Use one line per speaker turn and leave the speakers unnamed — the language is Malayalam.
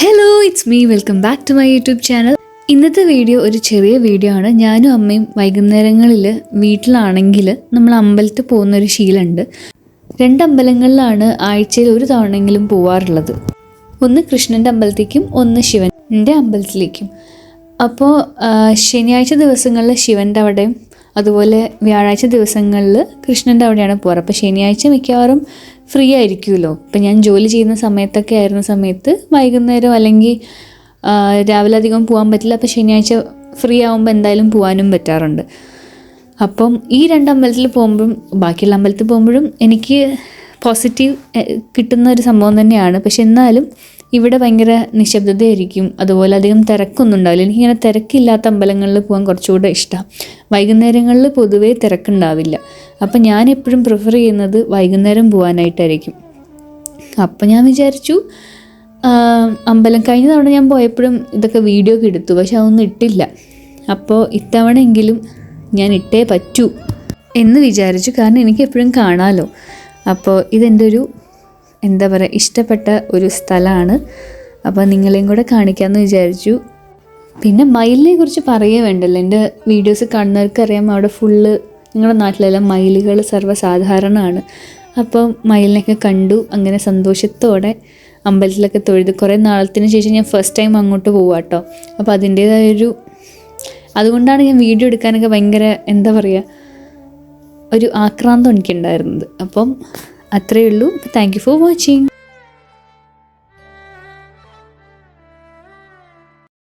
Hello it's me welcome back to my YouTube channel ഇന്നത്തെ വീഡിയോ ഒരു ചെറിയ വീഡിയോ ആണ്. ഞാനും അമ്മയും വൈകുന്നേരങ്ങളിൽ വീട്ടിലാണെങ്കിൽ നമ്മൾ അമ്പലത്തിൽ പോകുന്ന ഒരു ശീലമുണ്ട്. രണ്ട് അമ്പലങ്ങളിലാണ് ആഴ്ചയിൽ ഒരു തവണയെങ്കിലും പോവാറുള്ളത്. ഒന്ന് കൃഷ്ണന്റെ അമ്പലത്തേക്കും ഒന്ന് ശിവന്റെ അമ്പലത്തിലേക്കും. അപ്പോൾ ശനിയാഴ്ച ദിവസങ്ങളിൽ ശിവന്റെ അവിടെയും അതുപോലെ വ്യാഴാഴ്ച ദിവസങ്ങളിൽ കൃഷ്ണന്റെ അവിടെയാണ് പോകാറ് അപ്പോൾ ശനിയാഴ്ച മിക്കവാറും ഫ്രീ ആയിരിക്കുമല്ലോ. ഇപ്പം ഞാൻ ജോലി ചെയ്യുന്ന സമയത്തൊക്കെ ആയിരുന്ന സമയത്ത് വൈകുന്നേരം അല്ലെങ്കിൽ രാവിലെ അധികം പോകാൻ പറ്റില്ല. അപ്പോൾ ശനിയാഴ്ച ഫ്രീ ആകുമ്പോൾ എന്തായാലും പോകാനും പറ്റാറുണ്ട്. അപ്പം ഈ രണ്ട് അമ്പലത്തിൽ പോകുമ്പോഴും ബാക്കിയുള്ള അമ്പലത്തിൽ പോകുമ്പോഴും എനിക്ക് പോസിറ്റീവ് കിട്ടുന്ന ഒരു സംഭവം തന്നെയാണ്. പക്ഷെ എന്നാലും ഇവിടെ ഭയങ്കര നിശബ്ദതയായിരിക്കും. അതുപോലെ അധികം തിരക്കൊന്നും ഉണ്ടാവില്ല എനിക്കിങ്ങനെ തിരക്കില്ലാത്ത അമ്പലങ്ങളിൽ പോകാൻ കുറച്ചുകൂടെ ഇഷ്ടമാണ്. വൈകുന്നേരങ്ങളിൽ പൊതുവേ തിരക്കുണ്ടാവില്ല. അപ്പം ഞാൻ എപ്പോഴും പ്രിഫർ ചെയ്യുന്നത് വൈകുന്നേരം പോകാനായിട്ടായിരിക്കും അപ്പം ഞാൻ വിചാരിച്ചു അമ്പലം കഴിഞ്ഞ തവണ ഞാൻ പോയപ്പോഴും ഇതൊക്കെ വീഡിയോ ഒക്കെ എടുത്തു പക്ഷെ അതൊന്നും ഇട്ടില്ല. അപ്പോൾ ഇത്തവണയെങ്കിലും ഞാൻ ഇട്ടേ പറ്റൂ എന്ന് വിചാരിച്ചു. കാരണം എനിക്ക് എപ്പോഴും കാണാമല്ലോ അപ്പോൾ ഇതെന്റെ ഒരു എന്താ പറയുക ഇഷ്ടപ്പെട്ട ഒരു സ്ഥലമാണ്. അപ്പോൾ നിങ്ങളെയും കൂടെ കാണിക്കാമെന്ന് വിചാരിച്ചു. പിന്നെ മയിലിനെ കുറിച്ച് പറയേ വേണ്ടല്ലോ എന്റെ വീഡിയോസ് കാണുന്നവർക്ക് അറിയാം അവിടെ ഫുള്ള് ഞങ്ങളുടെ നാട്ടിലെല്ലാം മയിലുകൾ സർവസാധാരണമാണ്. അപ്പോൾ മയിലിനെയൊക്കെ കണ്ടു അങ്ങനെ സന്തോഷത്തോടെ അമ്പലത്തിലൊക്കെ തൊഴുത്. കുറേ നാളത്തിന് ശേഷം ഞാൻ ഫസ്റ്റ് ടൈം അങ്ങോട്ട് പോവാം കേട്ടോ അപ്പോൾ അതിന്റേതായൊരു അതുകൊണ്ടാണ് ഞാൻ വീഡിയോ എടുക്കാനൊക്കെ ഭയങ്കര എന്താ പറയുക ഒരു ആക്രാന്തം എനിക്കുണ്ടായിരുന്നത്. അപ്പം അത്രയേ ഉള്ളൂ. Thank you for watching